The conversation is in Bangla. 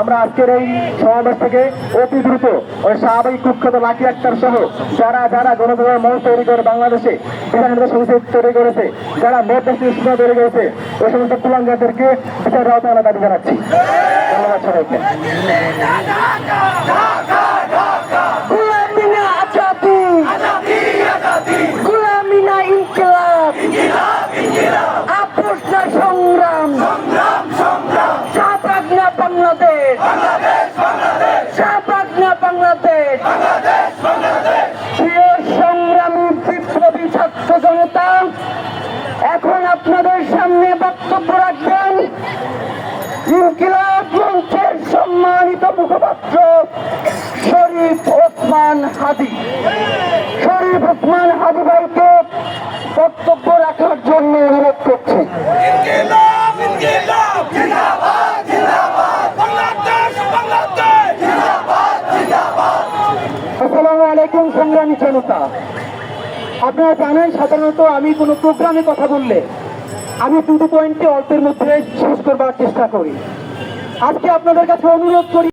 আমরা আজকের এই সমাবেশ থেকে অতি দ্রুত ওই স্বাভাবিক কুখ্যাত লাকি আক্তার সহ যারা যারা গণতন্ত্রের মঞ্চ তৈরি করে বাংলাদেশে বিধানসভা সংসদ তৈরি করেছে, যারা ভোট সুবিধা তৈরি করেছে ওই সমস্ত কুলাঙ্গাদেরকে বিচার আওতায় দাবি জানাচ্ছি। ধন্যবাদ সবাইকে গুলামিনা আজাদি গুলামিনা ইনকিলাব আপোষ না সংগ্রাম শাহবাগ না বাংলাদেশ। না বাংলাদেশ। প্রিয় সংগ্রামী বিপ্লবী ছাত্র জনতা, এখন আপনাদের সামনে বক্তব্য রাখবেন ইনকিলাব মঞ্চের সম্মানিত মুখপাত্র শরীফ ওসমান হাদি। শরীফ ওসমান হাদি ভাইকে বক্তব্য রাখার জন্য অনুরোধ করছি ইনকিলাব ইনকিলাব জিন্দাবাদ জিন্দাবাদ বাংলাদেশ বাংলাদেশ জিন্দাবাদ জিন্দাবাদ আলাইকুম সংগ্রামী জনতা। আপনারা জানেন, সাধারণত আমি কোনো প্রোগ্রামে কথা বললে আমি দুটো পয়েন্টকে অল্পের মধ্যে শেষ করবার চেষ্টা করি। আজকে আপনাদের কাছে অনুরোধ করি